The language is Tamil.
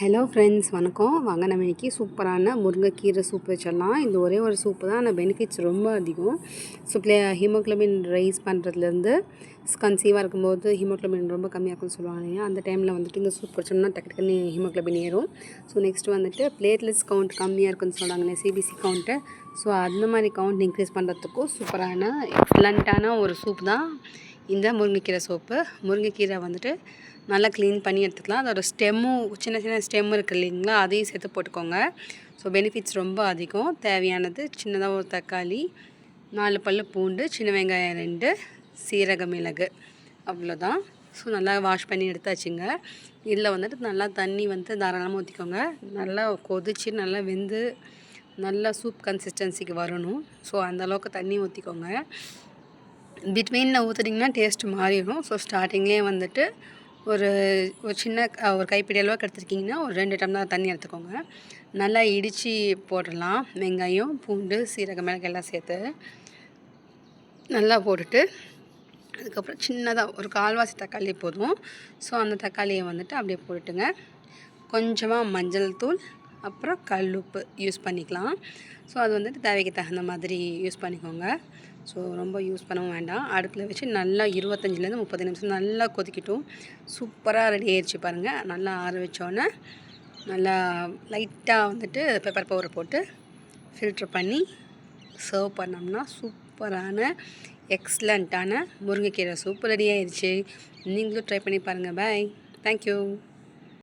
ஹலோ ஃப்ரெண்ட்ஸ் வணக்கம். வாங்க நம்ம இன்றைக்கி சூப்பரான முருங்கைக்கீரை சூப் வச்சிடலாம். இந்த ஒரே ஒரு சூப்பு தான். ஆனால் பெனிஃபிட்ஸ் ரொம்ப அதிகம். ஸோ ப்ளே ஹீமோக்ளோபின் ரைஸ் பண்ணுறதுலேருந்து கன்சீவாக இருக்கும்போது ஹீமோக்ளோபின் ரொம்ப கம்மியாக இருக்கும்னு சொல்லுவாங்க இல்லையா? அந்த டைமில் வந்துட்டு இந்த சூப் குடிச்சோம்னா டக்கு டக்குன்னு ஹீமோக்ளோபின் ஏறும். ஸோ நெக்ஸ்ட் வந்துட்டு பிளேட்லெட்ஸ் கவுண்ட் கம்மியாக இருக்குன்னு சொல்கிறாங்களே சிபிசி கவுண்ட்டு ஸோ அந்த மாதிரி கவுண்ட் இன்க்ரீஸ் பண்ணுறதுக்கும் சூப்பரான எக்ஸலண்ட்டான ஒரு சூப் தான். இந்த முருங்கைக்கீரை சோப்பு. முருங்கைக்கீரை வந்துட்டு நல்லா க்ளீன் பண்ணி எடுத்துக்கலாம். அதோட ஸ்டெம்மும் சின்ன சின்ன ஸ்டெம் இருக்குது இல்லைங்களா அதையும் சேர்த்து போட்டுக்கோங்க. ஸோ பெனிஃபிட்ஸ் ரொம்ப அதிகம். தேவையானது சின்னதாக ஒரு தக்காளி நாலு பல் பூண்டு சின்ன வெங்காயம் ரெண்டு சீரக மிளகு. அவ்வளோதான் ஸோ நல்லா வாஷ் பண்ணி எடுத்தாச்சுங்க. இதில் வந்துட்டு நல்லா தண்ணி வந்து தாராளமாக ஊற்றிக்கோங்க நல்லா கொதிச்சு நல்லா வெந்து நல்லா சூப் கன்சிஸ்டன்சிக்கு வரணும். ஸோ அந்தளவுக்கு தண்ணி ஊற்றிக்கோங்க பிட்வீனில் ஊற்றுட்டிங்கன்னா டேஸ்ட் மாறிடும். ஸோ ஸ்டார்டிங்லேயே வந்துட்டு ஒரு ஒரு சின்ன ஒரு கைப்பிடி அளவுக்கு எடுத்துருக்கீங்கன்னா ஒரு ரெண்டு டம்ளர் தண்ணி எடுத்துக்கோங்க. நல்லா இடித்து போடலாம் வெங்காயம் பூண்டு சீரகம் மிளகு எல்லாம் சேர்த்து நல்லா போட்டுட்டு அதுக்கப்புறம் சின்னதாக ஒரு கால்வாசி தக்காளி போதும். ஸோ அந்த தக்காளியை வந்துட்டு அப்படியே போட்டுட்டுங்க. கொஞ்சமாக மஞ்சள் தூள் அப்புறம் கல் உப்பு யூஸ் பண்ணிக்கலாம். ஸோ அது வந்துட்டு தேவைக்கு தகுந்த மாதிரி யூஸ் பண்ணிக்கோங்க. ஸோ ரொம்ப யூஸ் பண்ணவும் வேண்டாம். அடுப்பில் வச்சு நல்லா இருபத்தஞ்சிலேருந்து முப்பது நிமிஷம் நல்லா கொதிக்கட்டும். சூப்பராக ரெடி ஆயிடுச்சு பாருங்கள் நல்லா ஆற வச்சோன்னே நல்லா லைட்டாக வந்துட்டு பெப்பர் பவுடர் போட்டு ஃபில்ட்ரு பண்ணி சர்வ் பண்ணோம்னா சூப்பரான எக்ஸலண்ட்டான முருங்கைக்கீரை சூப்பர் ரெடி ஆயிடுச்சு நீங்களும் ட்ரை பண்ணி பாருங்கள் பாய் தேங்க்யூ